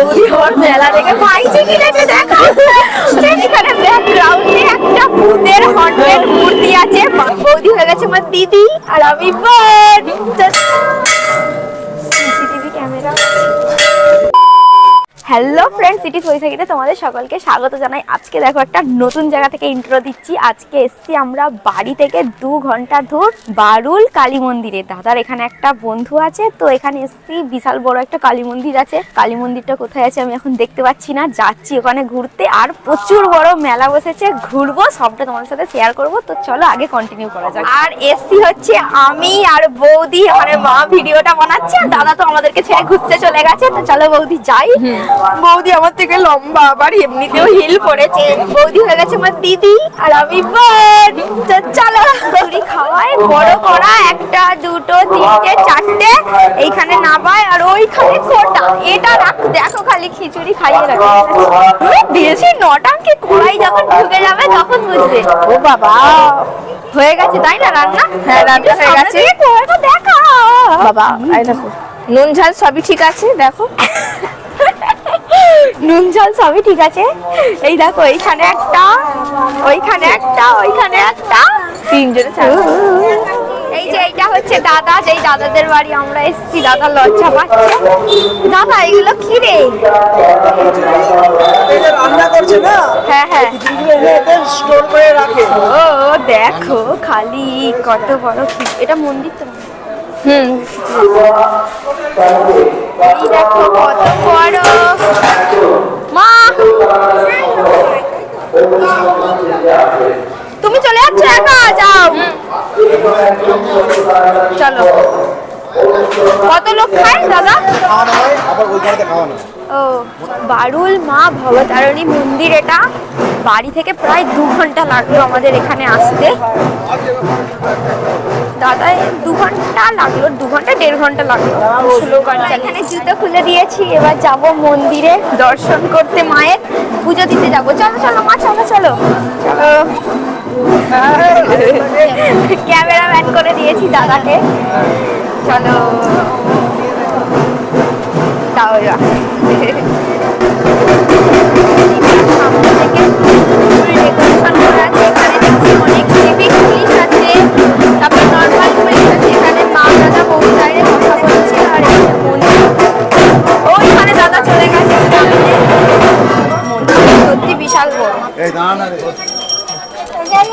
বৌদি আমার মেলা দেখে পাইছে কিনেছে দেখো সেখানে ব্যাকগ্রাউন্ডে একটা ভূতের হন্টেড মূর্তি আছে। বৌদি হয়ে গেছে আমার দিদি আর আমি বোন সিসিটিভি ক্যামেরা হ্যালো ফ্রেন্ডস সিটি সই থাকিতে তোমাদের সকলকে স্বাগত জানাই। আজকে দেখো একটা নতুন জায়গা থেকে ইন্ট্রো দিচ্ছি। আজকে এসছি আমরা বাড়ি থেকে দু ঘণ্টা দূর বারুল কালী মন্দিরে। দাদার এখানে একটা বন্ধু আছে, তো এখানে এসছি। বিশাল বড় একটা কালী মন্দির আছে। কালী মন্দিরটা কোথায় আছে আমি এখন দেখতে পাচ্ছি না। যাচ্ছি ওখানে ঘুরতে। আর প্রচুর বড় মেলা বসেছে। ঘুরবো, সবটা তোমাদের সাথে শেয়ার করব। তো চলো আগে কন্টিনিউ করা যাক। আর এসছি হচ্ছে আমি আর বৌদি মানে মা ভিডিওটা বানাচ্ছে। দাদা তো আমাদেরকে ছেড়ে ঘুরতে চলে গেছে। তো চলো বৌদি যাই। বৌদি আমার থেকে লম্বা আবার এমনিতেও হিল পড়েছে। বৌদি হয়ে গেছে আমার দিদি আর আমি বোন চলো বৌদি খাওয়ায় বড় করা একটা দুটো তিনটে চারটে এইখানে নাবায় আর ওইখানে কটা এটা রাখ দেখো খালি খিচুড়ি খাইয়ে রাখো। বেশি নটাঙ্কে কড়াই যখন ঢুকে যাবে তখন বুঝবে। ও বাবা হয়ে গেছে তাই না রান্না? হ্যাঁ, রান্না হয়ে গেছে। দেখা বাবা নুন ঝাল সবই ঠিক আছে দেখো। নুন ঝাল সবই ঠিক আছে। এই দেখো এইখানে একটা ওইখানে একটা ওইখানে একটা। তিনজনে এই যে এইটা হচ্ছে দাদা যেই দাদাদের বাড়ি আমরা এসেছি দাদা লজ্জা পাচ্ছে। দাদা এগুলো কি রে? রান্না করছে না? হ্যাঁ হ্যাঁ। স্টোর করে রাখে। ও দেখো খালি কত বড় কি- এটা মন্দির তো। হুম। এই দেখো কত বড় মা তুমি চলে যাচ্ছ একা যাও। চলো। কত লোক খায় দাদা? ও, বারুল মা ভবতারিণী মন্দির এটা। বাড়ি থেকে প্রায় দু ঘণ্টা লাগল আমাদের এখানে আসতে। দাদা, দু ঘণ্টা লাগল, দু ঘণ্টা, দেড় ঘণ্টা লাগল। এখানে জুতো খুলে দিয়েছি, এবার যাব মন্দিরে দর্শন করতে, মায়ের পুজো দিতে যাব। চলো চলো, মা চলো। চলো। ক্যামেরাম্যান করে দিয়েছি দাদাকে। চলো। তাও যা সামনে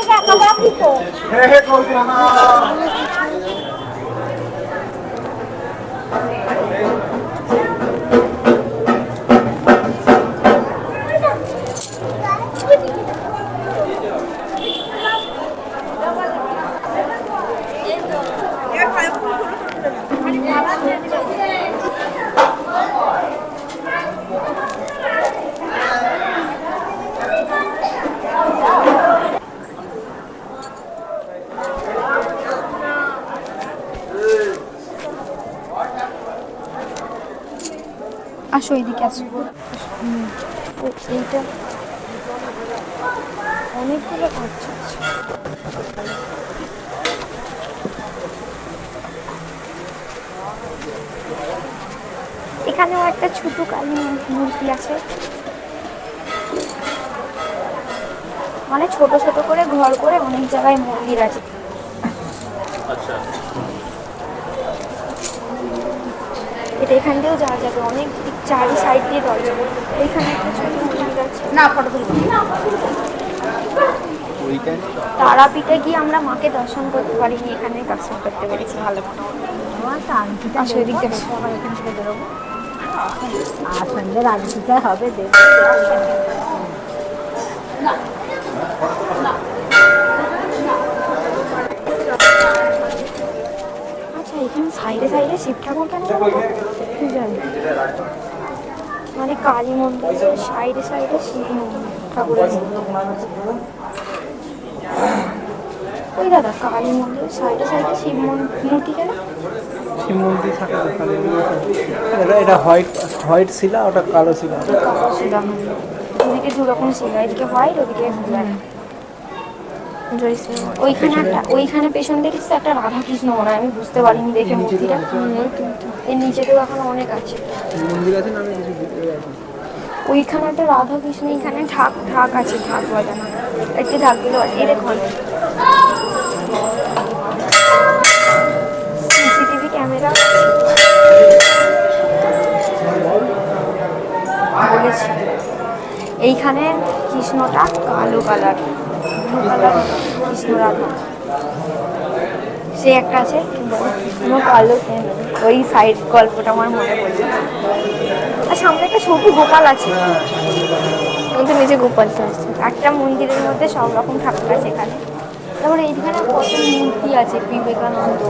থেকে ফুল ডেকোরেশন করা আছে এখানে দেখছি অনেক সিভিক পুলিশ আছে তারপর নর্মাল পুলিশ আছে এখানে মা দাদা বউ বাইরে কথা বলছে আর এই যে মন্দির ওইখানে দাদা চলে গেছে সামনে মন্দির সত্যি বিশাল বড় এই দাঁড়া না রে। হে হে করব না। আসো এইদিকে আসো। ও, এইটা অনেকগুলো। এখানেও একটা ছোট কালী মূর্তি আছে। মানে ছোট ছোট করে ঘর করে অনেক জায়গায় মন্দির আছে। এটা এখান দিয়েও যাওয়া যাবে অনেক চারি সাইড দিয়ে দরজা। এখানে একটা ছোট মন্দির আছে না ফটো তুলবো তারাপীঠে গিয়ে আমরা মাকে দর্শন করতে পারিনি এখানে দর্শন করতে পেরেছি ভালো আসো এদিক থেকে। এখান থেকে বেরোবো আর সন্ধ্যে রাজনীতিটা হবে দেব আচ্ছা এখানে সাইডে সাইডে শিব ঠাকুর কেন জানি মানে কালী মন্দির সাইডে সাইডে শিব মন্দির ঠাকুর আছে ওই দাদা কালী মন্দির সাইডে সাইডে শিব মূর্তি কেন? শিব মন্দির থাকে এটা এটা হোয়াইট হোয়াইট শিলা ওটা কালো শিলা। কালো শিলা দু রকম শিলা এদিকে হোয়াইট ওদিকে ব্ল্যাক। ওইখানে একটা ওইখানে পেছন একটা রাধা কৃষ্ণ মনে আমি বুঝতে পারিনি দেখে মূর্তিটা। এর নিচেতেও এখন অনেক আছে। মন্দির আছে না আমি কিছু বুঝতে পারছি না। ওইখানে একটা রাধা কৃষ্ণ এখানে ঢাক ঢাক আছে ঢাক বাজানো। একটু ঢাকগুলো আছে এই দেখুন। সিসিটিভি ক্যামেরা এইখানে কৃষ্ণটা কালো কালার। সে একটা আছে কৃষ্ণ কালো ওই সাইড গল্পটা আমার মনে পড়ছে। আর সামনে একটা ছোট গোপাল আছে। কিন্তু নিচে গোপালটা আছে একটা মন্দিরের মধ্যে সব রকম ঠাকুর আছে এখানে। তারপরে এইখানে কত মূর্তি আছে, বিবেকানন্দ।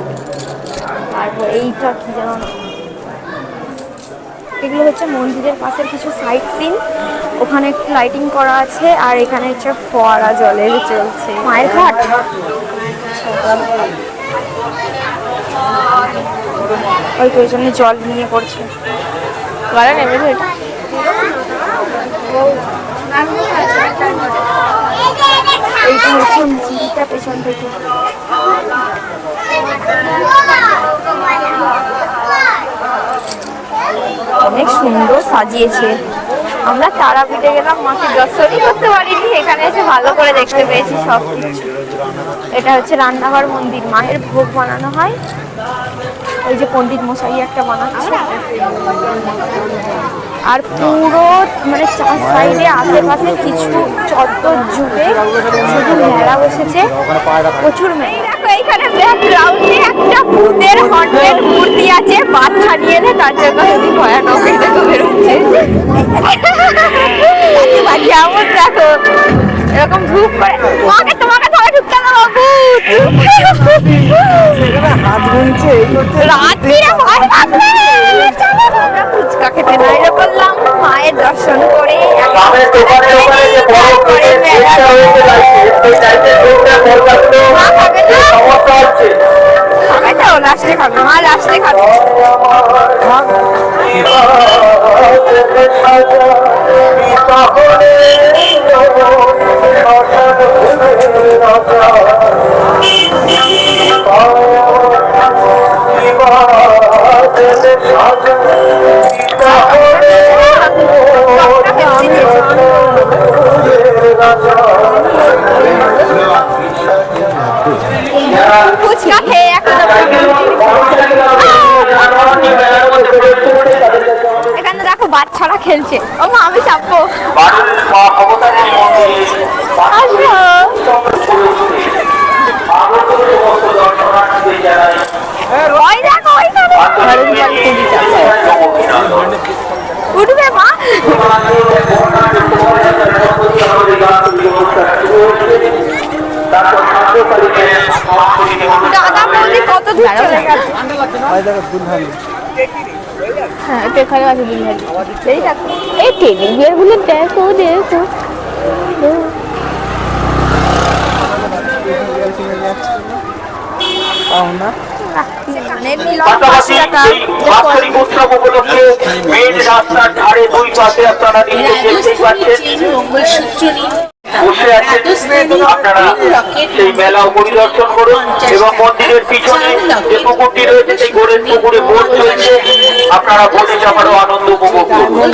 তারপর এইটা কি যেন। এগুলো হচ্ছে মন্দিরের পাশের কিছু সাইট সিন ওখানে একটু লাইটিং করা আছে আর এখানে হচ্ছে ফোয়ারা জলের চলছে। মায়ের ঘাট। ওই তো জন্য জল নিয়ে পড়ছে। গলা নেবে এটা? এইটা হচ্ছে মন্দিরটা পেছন থেকে অনেক সুন্দর সাজিয়েছে। আমরা তারাপীঠে গেলাম, মাকে দর্শনই করতে পারিনি, এখানে এসে ভালো করে দেখতে পেয়েছি সব কিছু এটা হচ্ছে রান্নাঘর মন্দির, মায়ের ভোগ বানানো হয়। ওই যে পণ্ডিত মশাই একটা বানাচ্ছে। আর পুরো মানে চার সাইডে আশেপাশে কিছু চত্বর জুড়ে শুধু মেলা বসেছে। প্রচুর মেলা। এইখানে ব্যাকগ্রাউন্ডে একটা ভূতের মূর্তি আছে বাচ্চা নিয়ে এলে তার জন্য যদি ভয়ানক বেরোচ্ছে। কেমন দেখো। এরকম ধূপ করে তোমাকে তোমাকে সবাই ঢুকতে রাত্রিরে ভয় লাগবে চলো আমরা ফুচকা খেতে বেরিয়ে পড়লাম মায়ের দর্শন করে আমাদের দোকানের ওখানে যে বড় তারপরে মেলা চেষ্টা হয়েছে যাচ্ছে সেই চাইতে লোকটা পর্যাপ্ত মা খাবে তো লাস্টে খাবে মা লাস্টে খাবে টকটা ফুচকা খেয়ে এখানে দেখো বাচ্চারা খেলছে। ও মা আমি চাপবো। ওই দেখো ওইখানে। উঠবে মা? দাদা বৌদি কত দূর চলে গেল? দেখো হ্যাঁ এখানে আছে দুলহানি এই টেডি বিয়ার দেখো দেখো। পাও না। কানের পাশাপাশি এই বাৎসরিক উৎসব উপলক্ষে মেন রাস্তার ধারে দুই পাশে আপনারা দেখতে দেখতেই পাচ্ছেন। বসে আছেন আপনারা সেই মেলা পরিদর্শন করুন এবং মন্দিরের পিছনে যে পুকুরটি রয়েছে সেই গোরের পুকুরে বোট চলছে। আপনারা বোটে চাপারও আনন্দ উপভোগ করুন।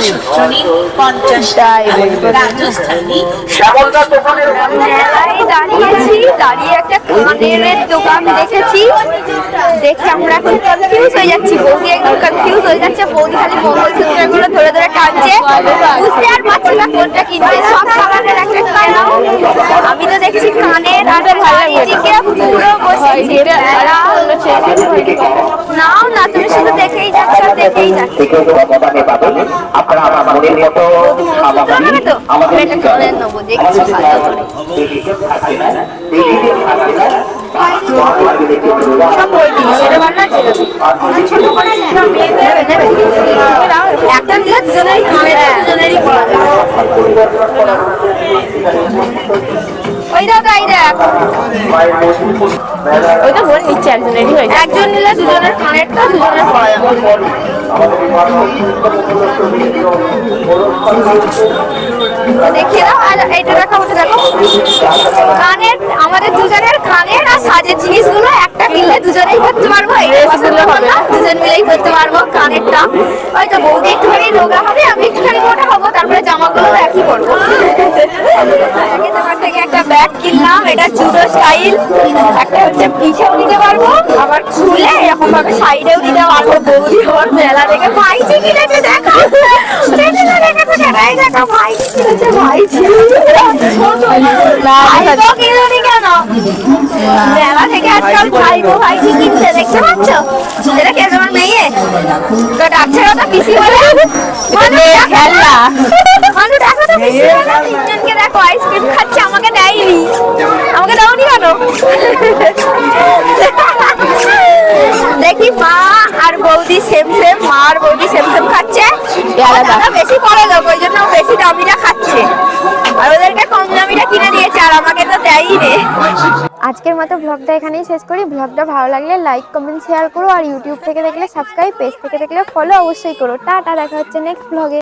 শ্যামলদা দোকানের দাঁড়িয়েছি দাঁড়িয়ে একটা দোকান দেখেছি। দেখে আমরা এখন কনফিউজ হয়ে যাচ্ছি বৌদি একদম কনফিউজ হয়ে যাচ্ছে বৌদি খালি টানছে বুঝতে আর পারছি না কোনটা কিনবে? সব কালারের একটা কানাও আমি তো দেখছি কানের আর চারিদিকে পুরো বসেছে নাও না তুমি শুধু দেখেই যাচ্ছ দেখেই যাচ্ছ থেকে দোকানে পাবেন আপনারা আমার মনের মতো মঙ্গলসূত্র নেবে দেখছি ভালো করে সব পঁয়ত্রিশ এটা ভালো লাগছে নেবে নেবে একটা দিলে দুজনেরই দুজনেরই পড়া যাবে ওই দাদা এই ওইটা বল নিচ্ছে একজনেরই হয়েছে একজন নিলে দুজনের কানেরটা দুজনের পড়া দাও আর এইটা দেখো ওটা দেখো কানের আমাদের দুজনের কানের আর সাজের জিনিসগুলো একটা কিনলে দুজনেই করতে পারব। দুজন মিলেই করতে পারব কানেরটা। হয়তো বৌদি একটুখানি রোগা হবে আমি একটুখানি মোটা হব তারপরে জামা আগে তোমার থেকে একটা ব্যাগ কিনলাম এটা জুডো স্টাইল। একটা হচ্ছে পিছেও নিতে পারব আবার খুলে এরকম ভাবে সাইডেও নিতে পারব বৌদি ওর মেলা থেকে ভাইজি কিনেছে দেখো। মেলা থেকে আজকাল ভাইগো ভাইজি কিনছে। দেখতে পাচ্ছ? এটা কে তোমার মেয়ে? তো পিসি বলে। মানু খেলনা। দেখো তো পিসি বলে। দেখো আইসক্রিম খাচ্ছে আমাকে দেয়নি। আমাকে দাওনি কেন? দেখি মা আর বৌদি সেম সেম মা আর বৌদি সেম সেম খাচ্ছে। দাদা বেশি দেবো ওই জন্য বেশি দামিটা খাচ্ছে। আর ওদেরকে কম দামিটা কিনে দিয়েছে আর আমাকে তো দেয়ই নে আজকের মতো ব্লগটা এখানেই শেষ করি। ব্লগটা ভালো লাগলে লাইক কমেন্ট শেয়ার করো আর ইউটিউব থেকে দেখলে সাবস্ক্রাইব পেজ থেকে দেখলে ফলো অবশ্যই করো। টাটা দেখা হচ্ছে নেক্সট ব্লগে